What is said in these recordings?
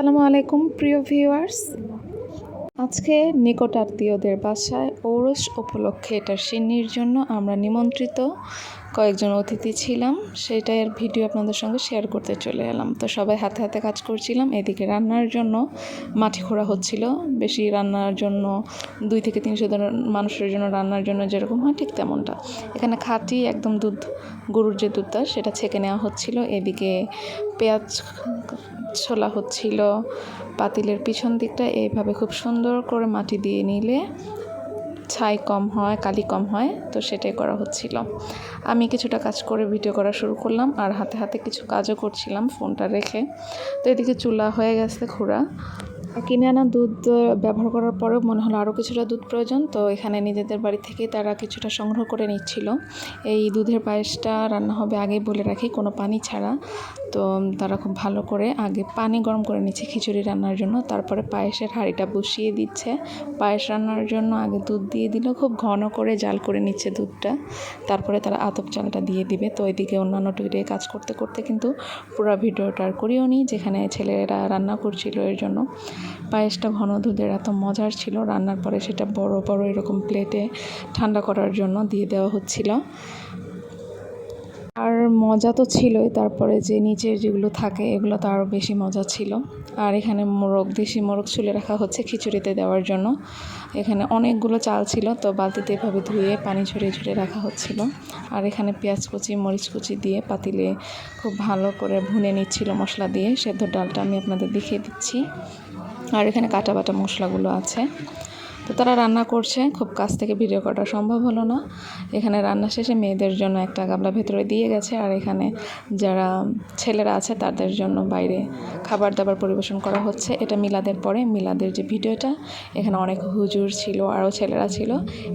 আসসালামু আলাইকুম, প্রিয় ভিউয়ার্স। আজকে নিকট আত্মীয়দের বাসায় ঔরস উপলক্ষে এটা সিন্নির জন্য আমরা নিমন্ত্রিত। কয়েকজন অতিথি ছিলাম সেটার ভিডিও আপনাদের সঙ্গে শেয়ার করতে চলে এলাম। তো সবাই হাতে হাতে কাজ করছিলাম, এদিকে রান্নার জন্য মাটি খোঁড়া হচ্ছিল। বেশি রান্নার জন্য, দুই থেকে তিনশো মানুষের জন্য রান্নার জন্য যেরকম হয় ঠিক তেমনটা। এখানে খাঁটি একদম দুধ, গরুর যে দুধটা সেটা ছেঁকে নেওয়া হচ্ছিল। এদিকে পেঁয়াজ ছোলা হচ্ছিল, পাতিলের পিছন দিকটা এইভাবে খুব সুন্দর করে মাটি দিয়ে নিলে ছাই কম হয় কালি কম হয়, তো সেটাই করা হচ্ছিল। আমি কিছুটা কাজ করে ভিডিও করা শুরু করলাম আর হাতে হাতে কিছু কাজও করছিলাম ফোনটা রেখে। তো এদিকে চুলা হয়ে গেছে খুঁড়া। কিনে আনা দুধ ব্যবহার করার পরেও মনে হলো আরও কিছুটা দুধ প্রয়োজন। তো এখানে নিজেদের বাড়ি থেকে তারা কিছুটা সংগ্রহ করে নিচ্ছিল। এই দুধের পায়েসটা রান্না হবে আগেই বলে রাখি, কোনো পানি ছাড়া। তো তারা খুব ভালো করে আগে পানি গরম করে নিচ্ছে খিচুড়ি রান্নার জন্য। তারপরে পায়েসের হাঁড়িটা বসিয়ে দিচ্ছে। পায়েস রান্নার জন্য আগে দুধ দিয়ে দিল, খুব ঘন করে জাল করে নিচ্ছে দুধটা। তারপরে তারা আতপ চালটা দিয়ে দিবে। তো ওইদিকে অন্যান্য টুকরে কাজ করতে করতে কিন্তু পুরো ভিডিওটা আর করিও নি, যেখানে ছেলেরা রান্না করছিল এর জন্য। পায়েসটা ঘন দুধের, এত মজার ছিল। রান্নার পরে সেটা বড় বড় এরকম প্লেটে ঠান্ডা করার জন্য দিয়ে দেওয়া হচ্ছিল। আর মজা তো ছিলই, তারপরে যে নিচের যেগুলো থাকে, এগুলো তো আরও বেশি মজা ছিল। আর এখানে মোরগ, দেশি মোরগ ছুলে রাখা হচ্ছে খিচুড়িতে দেওয়ার জন্য। এখানে অনেকগুলো চাল ছিল, তো বালতিতে এভাবে ধুয়ে পানি ঝরিয়ে ঝরিয়ে রাখা হচ্ছিল। আর এখানে পেঁয়াজ কুচি, মরিচ কুচি দিয়ে পাতিলে খুব ভালো করে ভুনে নিচ্ছিল মশলা দিয়ে। সেদ্ধ ডালটা আমি আপনাদের দেখিয়ে দিচ্ছি। আর এখানে কাটা বাটা মশলাগুলো আছে। তো তারা রান্না করছে, খুব কাছ থেকে ভিডিও করা সম্ভব হলো না। এখানে রান্না শেষে মেয়েদের জন্য একটা গামলা ভেতরে দিয়ে গেছে, আর এখানে যারা ছেলেরা আছে তাদের জন্য বাইরে খাবার দাবার পরিবেশন করা হচ্ছে। এটা মিলাদের পরে, মিলাদের যে ভিডিওটা, এখানে অনেক হুজুর ছিল, আরও ছেলেরা ছিল।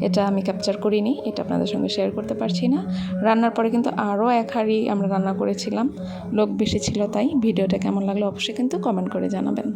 এটা আমি ক্যাপচার করিনি, এটা আপনাদের সঙ্গে শেয়ার করতে পারছি না। রান্নার পরে কিন্তু আরও এক হাঁড়ি আমরা রান্না করেছিলাম। লোক বেশি ছিল তাই, ভিডিওটা কেমন লাগল অবশ্যই কিন্তু কমেন্ট করে জানাবেন।